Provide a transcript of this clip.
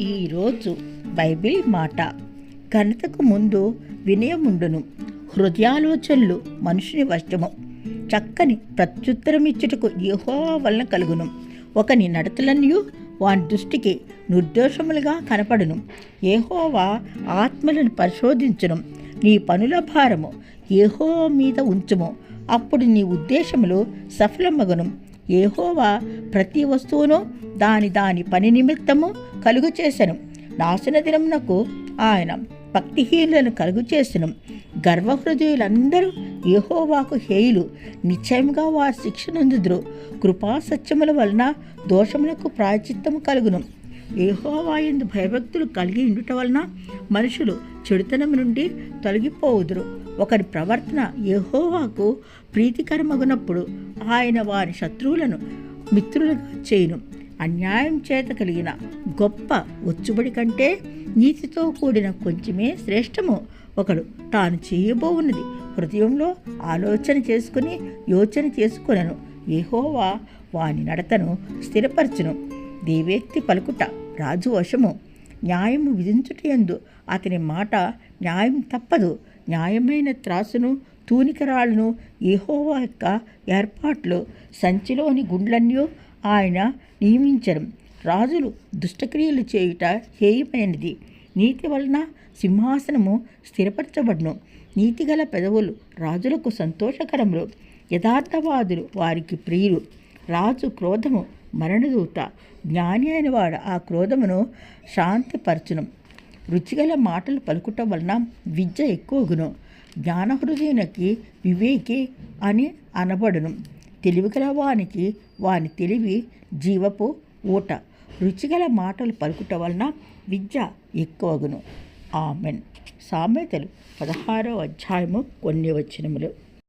ఈరోజు బైబిల్ మాట. ఘనతకు ముందు వినయముండును హృదయాలోచనలు మనుషుని వశము. చక్కని ప్రత్యుత్తరమిచ్చుటకు యహో వలన కలుగును. ఒకని నడతలన్నీ వాని దృష్టికి నిర్దోషములుగా కనపడును. ఏహోవా ఆత్మలను పరిశోధించును. నీ పనుల భారము ఏహో మీద ఉంచుము. అప్పుడు నీ ఉద్దేశములు సఫలమగును. ఏహోవా ప్రతి వస్తువును దాని దాని పని నిమిత్తము కలుగు చేసెను. నాశన దినమునకు ఆయన భక్తిహీనులను కలుగు చేసెను. గర్వహృదయులందరూ ఏహోవాకు హేయులు. నిశ్చయంగా వారి శిక్షనందుదురు కృపా సత్యముల వలన దోషములకు ప్రాయచిత్తము కలుగును. ఏహోవాయందు భయభక్తులు కలిగి ఉండుట వలన మనుషులు చెడుతనం నుండి తొలగిపోవుదురు. ఒకరి ప్రవర్తన యెహోవాకు ప్రీతికరమగునప్పుడు ఆయన వారి శత్రువులను మిత్రులుగా చేయును. అన్యాయం చేత కలిగిన గొప్ప ఒచ్చుబడి కంటే నీతితో కూడిన కొంచెమే శ్రేష్టము. ఒకడు తాను చేయబోవున్నది హృదయంలో ఆలోచన చేసుకుని యోచన చేసుకునను. ఏహోవా వాని నడతను స్థిరపరచును. దేవేక్తి పలుకుట రాజు వశము. న్యాయము విధించుటయందు అతని మాట న్యాయం తప్పదు. న్యాయమైన త్రాసును తూనికరాళ్ళను ఏహోవా యొక్క ఏర్పాట్లు సంచిలోని గుండ్లన్నీ ఆయన నియమించడం రాజులు దుష్టక్రియలు చేయుట హేయమైనది. నీతి వలన సింహాసనము స్థిరపరచబడును. నీతిగల పెదవులు రాజులకు సంతోషకరములు. యథార్థవాదులు వారికి ప్రియులు. రాజు క్రోధము మరణదూత జ్ఞాని అయిన వాడు ఆ క్రోధమును శాంతిపరచును. రుచిగల మాటలు పలుకుట వలన విద్య ఎక్కువగును. జ్ఞానహృదయునికి వివేకి అని అనబడును. తెలివిగల వానికి వాని తెలివి జీవపు ఊట. రుచిగల మాటలు పలుకుట వలన విద్య ఎక్కువగును. ఆమెన్. సామెతలు పదహారో అధ్యాయము కొన్ని వచనములు.